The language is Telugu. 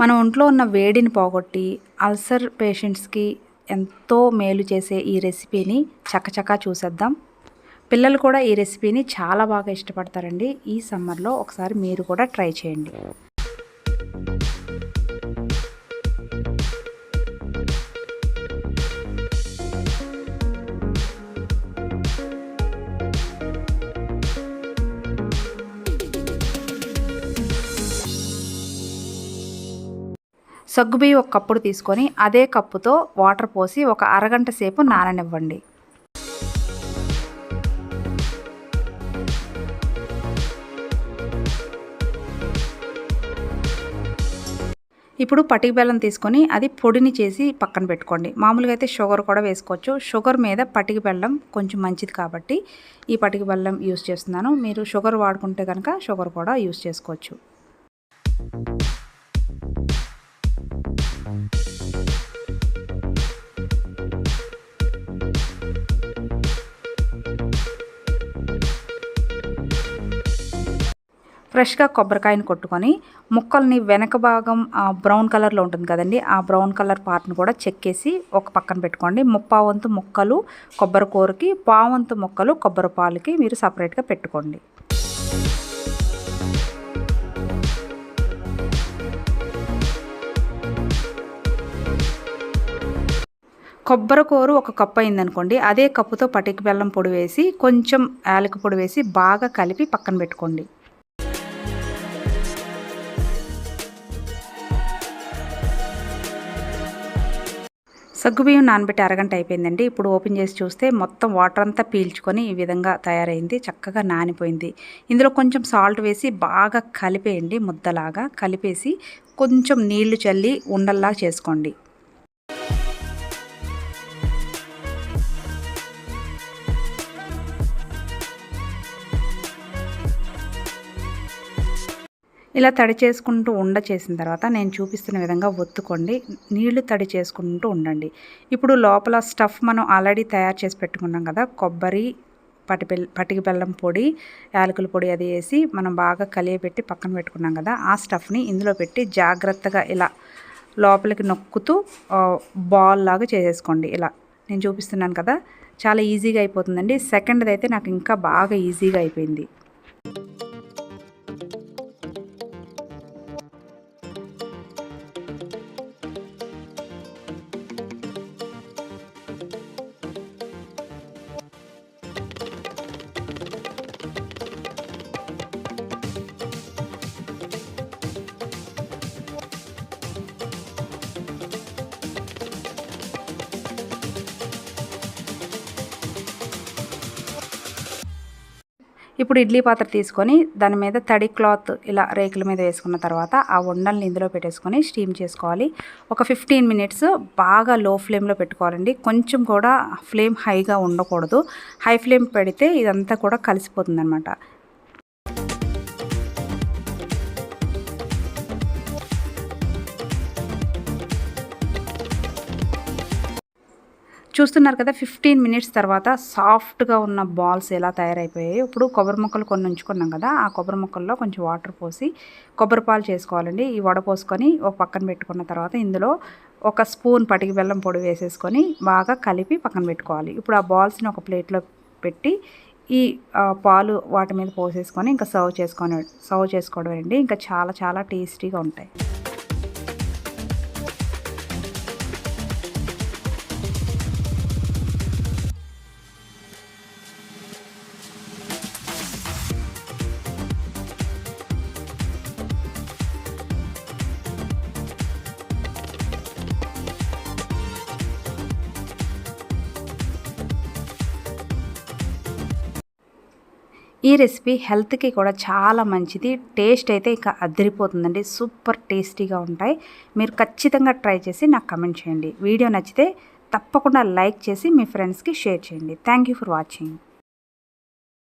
మన ఒంట్లో ఉన్న వేడిని పోగొట్టి అల్సర్ పేషెంట్స్కి ఎంతో మేలు చేసే ఈ రెసిపీని చకచకా చూసేద్దాం. పిల్లలు కూడా ఈ రెసిపీని చాలా బాగా ఇష్టపడతారండి. ఈ సమ్మర్లో ఒకసారి మీరు కూడా ట్రై చేయండి. సగ్గుబియ్యం ఒక కప్పుడు తీసుకొని అదే కప్పుతో వాటర్ పోసి ఒక అరగంట సేపు నాననివ్వండి. ఇప్పుడు పటిక బెల్లం తీసుకొని అది పొడిని చేసి పక్కన పెట్టుకోండి. మామూలుగా అయితే షుగర్ కూడా వేసుకోవచ్చు. షుగర్ మీద పటిక బెల్లం కొంచెం మంచిది కాబట్టి ఈ పటిక బెల్లం యూస్ చేస్తున్నాను. మీరు షుగర్ వాడుకుంటే కనుక షుగర్ కూడా యూస్ చేసుకోవచ్చు. ఫ్రెష్గా కొబ్బరికాయను కొట్టుకొని ముక్కల్ని వెనక భాగం బ్రౌన్ కలర్లో ఉంటుంది కదండి ఆ బ్రౌన్ కలర్ పార్ట్ని కూడా చెక్కేసి ఒక పక్కన పెట్టుకోండి. ముప్పావంతు ముక్కలు కొబ్బరి కూరకి పావంతు ముక్కలు కొబ్బరి పాలకి మీరు సపరేట్గా పెట్టుకోండి. కొబ్బరి కూరు ఒక కప్పు అయిందనుకోండి అదే కప్పుతో పటిక బెల్లం పొడి వేసి కొంచెం యాలక పొడి వేసి బాగా కలిపి పక్కన పెట్టుకోండి. సగ్గుబియ్యం నానబెట్టి అరగంట అయిపోయిందండి. ఇప్పుడు ఓపెన్ చేసి చూస్తే మొత్తం వాటర్ అంతా పీల్చుకొని ఈ విధంగా తయారైంది. చక్కగా నానిపోయింది. ఇందులో కొంచెం సాల్ట్ వేసి బాగా కలిపేయండి ముద్దలాగా. కలిపేసి కొంచెం నీళ్ళు చల్లి ఉండల్లా చేసుకోండి. ఇలా తడి చేసుకుంటూ ఉండ చేసిన తర్వాత నేను చూపిస్తున్న విధంగా ఒత్తుకోండి. నీళ్ళు తడి చేసుకుంటూ ఉండండి. ఇప్పుడు లోపల స్టఫ్ మనం ఆల్రెడీ తయారు చేసి పెట్టుకున్నాం కదా కొబ్బరి పటి పటిక బెల్లం పొడి యాలకుల పొడి అది వేసి మనం బాగా కలియబెట్టి పక్కన పెట్టుకున్నాం కదా ఆ స్టఫ్ని ఇందులో పెట్టి జాగ్రత్తగా ఇలా లోపలికి నొక్కుతూ బాల్ లాగా చేసేసుకోండి ఇలా. నేను చూపిస్తున్నాను కదా చాలా ఈజీగా అయిపోతుందండి. సెకండ్ది అయితే నాకు ఇంకా బాగా ఈజీగా అయిపోయింది. ఇప్పుడు ఇడ్లీ పాత్ర తీసుకొని దాని మీద తడి క్లాత్ ఇలా రేకుల మీద వేసుకున్న తర్వాత ఆ ఉండల్ని ఇందులో పెట్టేసుకొని స్టీమ్ చేసుకోవాలి. ఒక ఫిఫ్టీన్ మినిట్స్ బాగా లో ఫ్లేమ్లో పెట్టుకోవాలండి. కొంచెం కూడా ఫ్లేమ్ హైగా ఉండకూడదు. హై ఫ్లేమ్ పెడితే ఇదంతా కూడా కలిసిపోతుంది అనమాట చూస్తున్నారు కదా ఫిఫ్టీన్ మినిట్స్ తర్వాత సాఫ్ట్గా ఉన్న బాల్స్ ఎలా తయారైపోయాయి. ఇప్పుడు కొబ్బరి ముక్కలు కొన్ని ఉంచుకున్నాం కదా ఆ కొబ్బరి ముక్కల్లో కొంచెం వాటర్ పోసి కొబ్బరి పాలు చేసుకోవాలండి. ఈ వడ పోసుకొని ఒక పక్కన పెట్టుకున్న తర్వాత ఇందులో ఒక స్పూన్ పటికి బెల్లం పొడి వేసేసుకొని బాగా కలిపి పక్కన పెట్టుకోవాలి. ఇప్పుడు ఆ బాల్స్ని ఒక ప్లేట్లో పెట్టి ఈ పాలు వాటి మీద పోసేసుకొని ఇంకా సర్వ్ చేసుకొని సర్వ్ చేసుకోవడం అండి ఇంకా చాలా చాలా టేస్టీగా ఉంటాయి. ఈ రెసిపీ హెల్త్కి కూడా చాలా మంచిది. టేస్ట్ అయితే ఇంకా అదిరిపోతుందండి. సూపర్ టేస్టీగా ఉంటాయి. మీరు ఖచ్చితంగా ట్రై చేసి నాకు కమెంట్ చేయండి. వీడియో నచ్చితే తప్పకుండా లైక్ చేసి మీ ఫ్రెండ్స్కి షేర్ చేయండి. Thank you for watching.